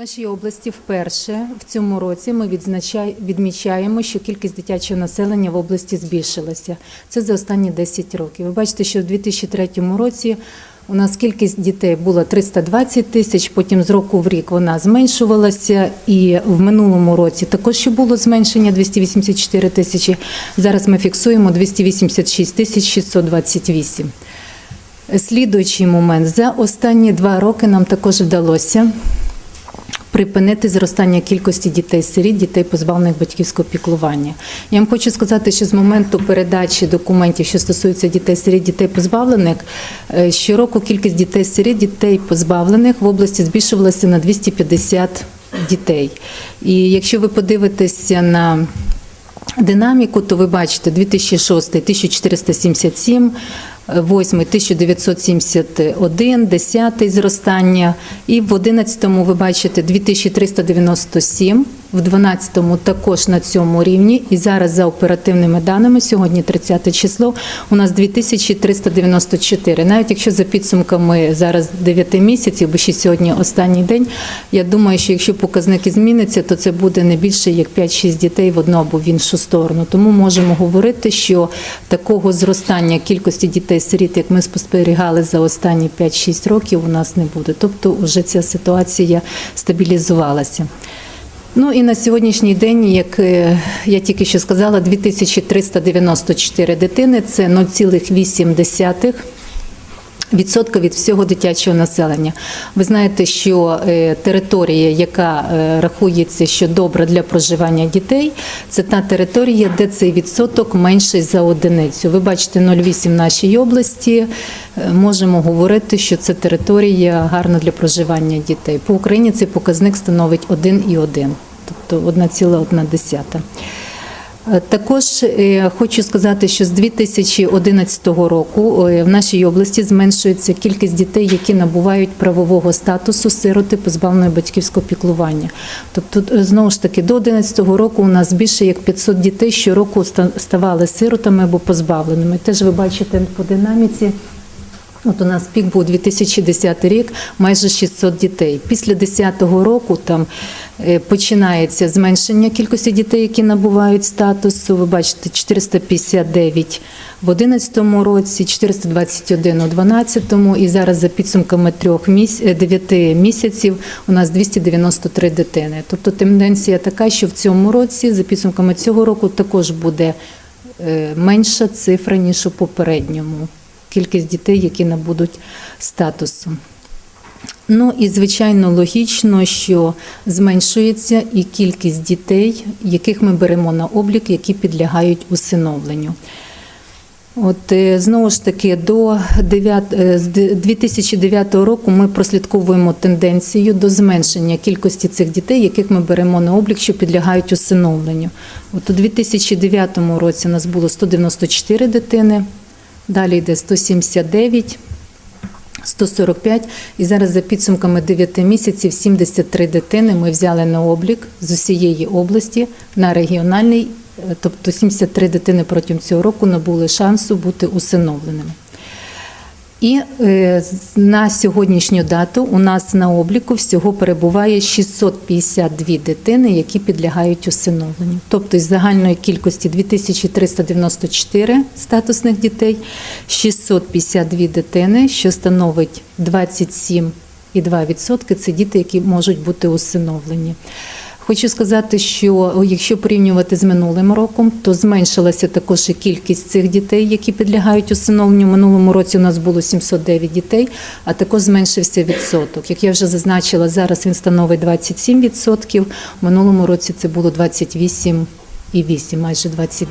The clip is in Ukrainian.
нашій області вперше в цьому році ми відмічаємо, що кількість дитячого населення в області збільшилася. Це за останні 10 років. Ви бачите, що в 2003 році у нас кількість дітей була 320 тисяч, потім з року в рік вона зменшувалася, і в минулому році також ще було зменшення 284 тисячі. Зараз ми фіксуємо 286 тисяч 628. Слідуючий момент за останні два роки нам також вдалося припинити зростання кількості дітей-сиріт, дітей позбавлених батьківського піклування. Я вам хочу сказати, що з моменту передачі документів, що стосуються дітей-сиріт, дітей позбавлених, е, щороку кількість дітей-сиріт, дітей позбавлених в області збільшувалася на 250 дітей. І якщо ви подивитеся на динаміку, то ви бачите 2006 1477, 8 1971, 10 зростання, і в 11 ви бачите 2397, в 12 також на цьому рівні. І зараз за оперативними даними, сьогодні 30 число, у нас 2394. Навіть якщо за підсумками зараз 9 місяців, бо ще сьогодні останній день, я думаю, що якщо показники зміняться, то це буде не більше як 5-6 дітей в одну або в іншу сторону. Тому можемо говорити, що такого зростання кількості дітей-сиріт, як ми спостерігали за останні 5-6 років, у нас не буде. Тобто, вже ця ситуація стабілізувалася. Ну і на сьогоднішній день, як е, я тільки що сказала, 2394 дитини це 0,8 відсотка від всього дитячого населення. Ви знаєте, що е, територія, яка е, рахується, що добра для проживання дітей, це та територія, де цей відсоток менший за одиницю. Ви бачите 0,8 в нашій області. Е, Можемо говорити, що це територія гарна для проживання дітей. По Україні цей показник становить 1,1, тобто 1,1. Е, Також е, хочу сказати, що з 2011 року е, в нашій області зменшується кількість дітей, які набувають правового статусу сироти позбавленої батьківського піклування. Тобто, знову ж таки, до 2011 року у нас більше як 500 дітей щороку ста- ставали сиротами або позбавленими. Теж ви бачите по динаміці. От у нас пік був 2010 рік, майже 600 дітей. Після 2010 року там е, починається зменшення кількості дітей, які набувають статусу. Ви бачите, 459 в 2011 році, 421 у 2012 і зараз за підсумками трьох міс... 9 місяців у нас 293 дитини. Тобто тенденція така, що в цьому році, за підсумками цього року, також буде е, менша цифра, ніж у попередньому кількість дітей, які набудуть статусу. Ну і звичайно логічно, що зменшується і кількість дітей, яких ми беремо на облік, які підлягають усиновленню. От е, знову ж таки, до 9, е, з 2009 року ми прослідковуємо тенденцію до зменшення кількості цих дітей, яких ми беремо на облік, що підлягають усиновленню. От у 2009 році у нас було 194 дитини, далі йде 179. 145 і зараз за підсумками 9 місяців 73 дитини ми взяли на облік з усієї області на регіональний, е, тобто 73 дитини протягом цього року набули шансу бути усиновленими. І е, на сьогоднішню дату у нас на обліку всього перебуває 652 дитини, які підлягають усиновленню. Тобто із загальної кількості 2394 статусних дітей, 652 дитини, що становить 27,2% – це діти, які можуть бути усиновлені. Хочу сказати, що якщо порівнювати з минулим роком, то зменшилася також і кількість цих дітей, які підлягають усиновленню. Минулому році у нас було 709 дітей, а також зменшився відсоток. Як я вже зазначила, зараз він становить 27%, в минулому році це було 28,8, майже 29%.